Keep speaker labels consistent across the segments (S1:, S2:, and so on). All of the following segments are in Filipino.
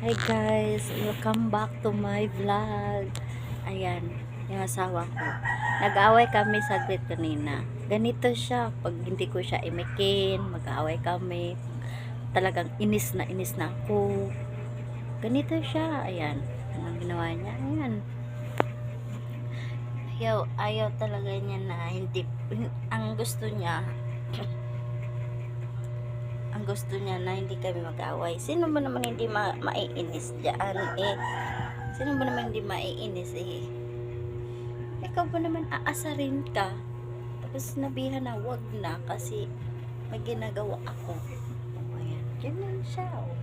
S1: Hi guys, welcome back to my vlog. Ayan, yung asawa ko. Nag-away kami saglit kanina. Ganito siya, pag hindi ko siya imikin, mag-away kami. Talagang inis na inis na ako. Ganito siya, ayan. Anong ginawa niya? Ayan. Ayaw, ayaw talaga niya na hindi, ang gusto niya, ang gusto niya na hindi kami mag-away. Sino ba naman hindi ma maiinis diyan eh? Sino ba naman hindi maiinis eh? Ikaw ba naman aasarin ka? Tapos sinabihan na wag na kasi may ginagawa ako. Ayan. Ganyan siya. Oh.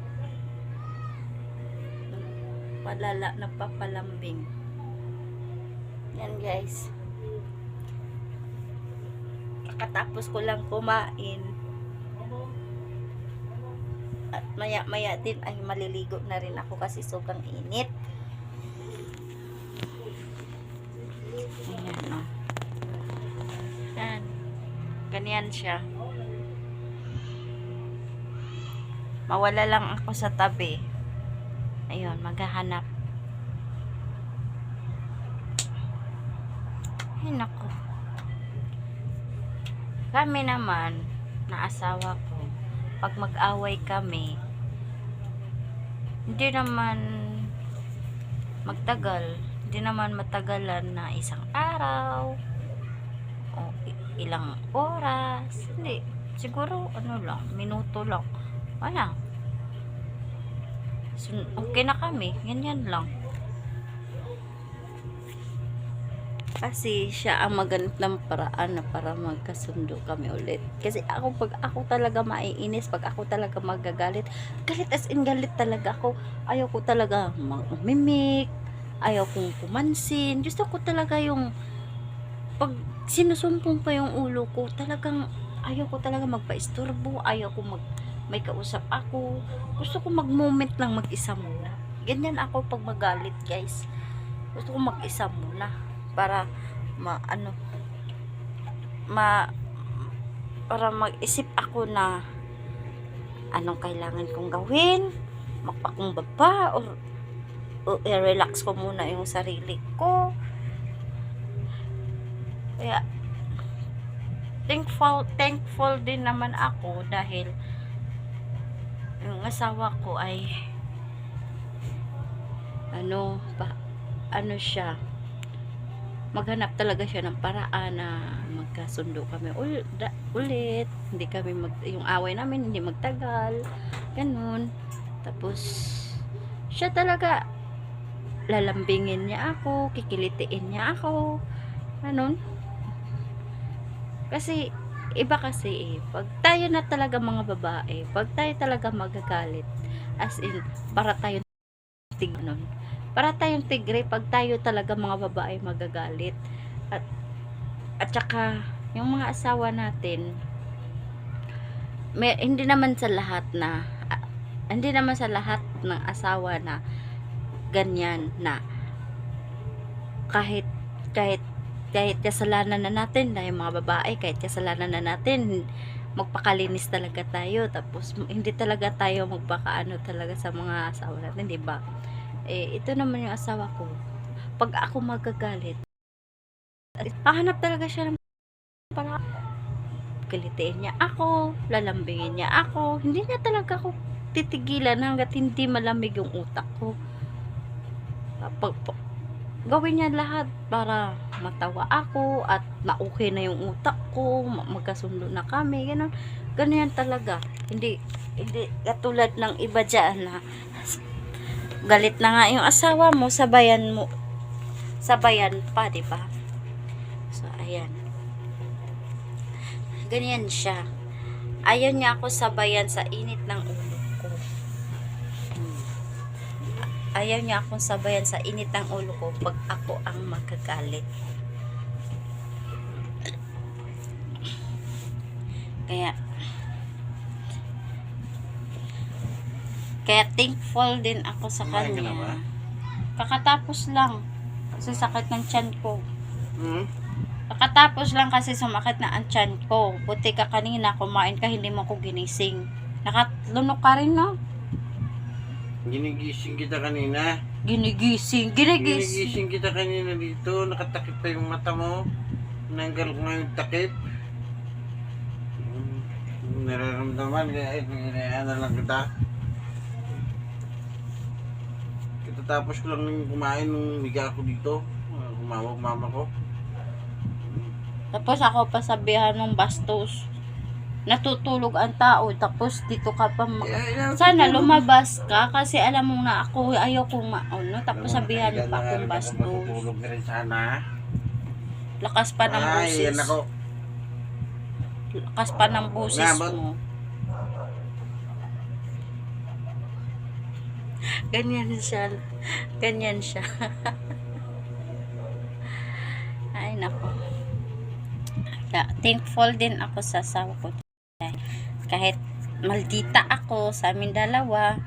S1: Palala, napapalambing. Yan guys. Kakatapos ko lang kumain at maya maya din ay maliligo na rin ako kasi sobrang init. Ayan o yan ganyan siya. Mawala lang ako sa tabi. Ayun maghahanap. Ay nako kami naman na asawa ko pag mag-away kami, hindi naman magtagal, hindi naman matagalan na isang araw o ilang oras. Hindi, siguro ano lang, minuto lang. Wala. Sun- okay na kami, ganyan lang. Kasi siya ang maganap ng paraan na para magkasundo kami ulit. Kasi ako, pag ako talaga maiinis, pag ako talaga magagalit, galit as in galit talaga ako. Ayaw ko talaga mamimik, ayaw kong pumansin. Gusto ko talaga yung, pag sinusumpong pa yung ulo ko, talagang, ayaw ko talaga magpa-istorbo, ayaw ko mag, may kausap ako. Gusto ko mag-moment lang mag-isa muna. Ganyan ako pag magalit, guys. Gusto ko mag-isa muna para ma ano ma para mag-isip ako na anong kailangan kong gawin magpakumbaba or, o i-relax ko muna yung sarili ko. Kaya thankful thankful din naman ako dahil yung asawa ko ay ano pa ano siya maghanap talaga siya ng paraan na magkasundo kami ul, da, ulit. Hindi kami mag, yung away namin hindi magtagal. Ganun. Tapos siya talaga lalambingin niya ako kikilitiin niya ako. Ganun. Kasi iba kasi eh pag tayo na talaga mga babae pag tayo talaga magagalit as in para tayo tignon para tayong tigre pag tayo talaga mga babae magagalit. At at saka yung mga asawa natin may, hindi naman sa lahat na ah, hindi naman sa lahat ng asawa na ganyan na kahit kahit kahit kasalanan na natin na yung mga babae kahit kasalanan na natin magpakalinis talaga tayo. Tapos hindi talaga tayo magpakaano talaga sa mga asawa natin di ba eh, ito naman yung asawa ko. Pag ako magagalit, pahanap talaga siya ng para kalitiin niya ako, lalambingin niya ako. Hindi niya talaga ako titigilan hanggat hindi malamig yung utak ko. Pag, pag, gawin niya lahat para matawa ako at ma-okay na yung utak ko, ma- magkasundo na kami, ganun. Ganyan talaga. Hindi, hindi katulad ng iba dyan na galit na nga yung asawa mo, sabayan mo, sabayan pa, di ba? So, ayan. Ganyan siya. Ayaw niya ako sabayan sa init ng ulo ko. Hmm. Ayaw niya akong sabayan sa init ng ulo ko pag ako ang magagalit. Kaya, Kaya thankful din ako sa
S2: Kumain ka na ba?
S1: kanya. Kakatapos lang. Kasi sakit ng tiyan ko.
S2: Hmm?
S1: Kakatapos lang kasi sumakit na ang tiyan ko. Buti ka kanina, kumain ka, hindi mo ko ginising. Nakatlunok ka rin, no?
S2: Ginigising kita kanina.
S1: Ginigising, ginigising.
S2: Ginigising kita kanina dito. Nakatakip pa yung mata mo. Nanggal ko nga yung takip. Hmm, Nararamdaman kaya inayaan na lang kita. Katatapos ko lang nang kumain nung higa ako dito. Ah, Kumawag mama ko.
S1: Tapos ako pasabihan ng bastos. Natutulog ang tao, tapos dito ka pa ma-
S2: Eh, eh,
S1: Sana lumabas ka kasi alam mo na ako ayaw kong maano. Tapos sabihan mo pa akong bastos.
S2: Matutulog na rin sana.
S1: Lakas pa ng
S2: Ay,
S1: boses.
S2: yan ako.
S1: Lakas pa ng boses mo. Ganyan siya. Ganyan siya. Ay, nako. Kaya, thankful din ako sa asawa ko. Kahit maldita ako sa amin dalawa,